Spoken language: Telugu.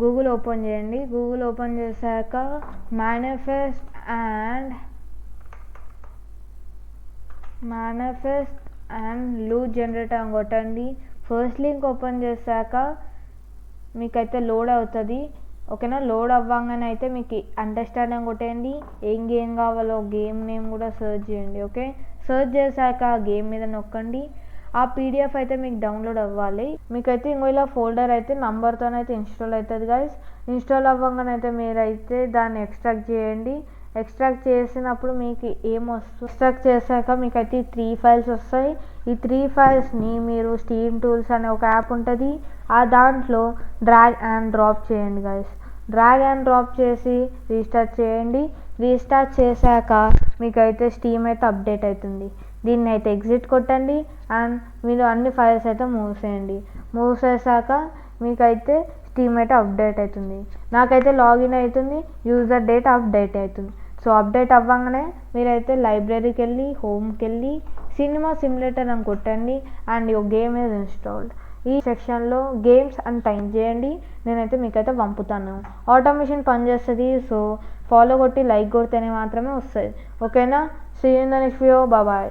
గూగుల్ ఓపెన్ చేయండి. గూగుల్ ఓపెన్ చేశాక manifest and manifest and lua generator అని కొట్టండి. ఫస్ట్ లింక్ ఓపెన్ చేశాక మీకైతే లోడ్ అవుతుంది. ఓకేనా లోడ్ అవ్వగానే అయితే మీకు అండర్స్టాండింగ్ కొట్టేయండి. ఏం గేమ్ కావాలో గేమ్ నేమ్ కూడా సెర్చ్ చేయండి. ఓకే సెర్చ్ చేశాక ఆ గేమ్ మీద నొక్కండి. ఆ పీడిఎఫ్ అయితే మీకు డౌన్లోడ్ అవ్వాలి. మీకైతే ఇంకో ఇలా ఫోల్డర్ అయితే నంబర్తోనైతే ఇన్స్టాల్ అవుతుంది గైస్ ఇన్స్టాల్ అవ్వగానే అయితే మీరైతే దాన్ని ఎక్స్ట్రాక్ట్ చేయండి. ఎక్స్ట్రాక్ట్ చేసినప్పుడు మీకు ఏం వస్తుంది ఎక్స్ట్రాక్ట్ చేశాక మీకు అయితే ఈ త్రీ ఫైల్స్ వస్తాయి. ఈ త్రీ ఫైల్స్ని మీరు స్టీమ్ టూల్స్ అనే ఒక యాప్ ఉంటుంది. ఆ దాంట్లో డ్రాగ్ అండ్ డ్రాప్ చేయండి గైస్ డ్రాగ్ అండ్ డ్రాప్ చేసి రీస్టార్ట్ చేయండి. రీస్టార్ట్ చేశాక మీకైతే స్టీమ్ అయితే అప్డేట్ అవుతుంది. దీన్ని అయితే ఎగ్జిట్ కొట్టండి అండ్ మీరు అన్ని ఫైల్స్ అయితే మూసేయండి. మూసేసాక మీకైతే స్టీమ్ అయితే అప్డేట్ అవుతుంది నాకైతే లాగిన్ అవుతుంది యూజర్ డేట్ అప్డేట్ అవుతుంది సో అప్డేట్ అవ్వగానే మీరైతే లైబ్రరీకి వెళ్ళి హోమ్కి వెళ్ళి సినిమా సిమ్యులేటర్ అని కొట్టండి and your game is installed ఈ సెక్షన్లో గేమ్స్ అని టైప్ చేయండి. నేనైతే మీకైతే పంపుతాను. ఆటోమేషన్ పనిచేస్తుంది సో ఫాలో కొట్టి లైక్ కొడితేనే మాత్రమే వస్తుంది. ఓకేనా see in the next video bye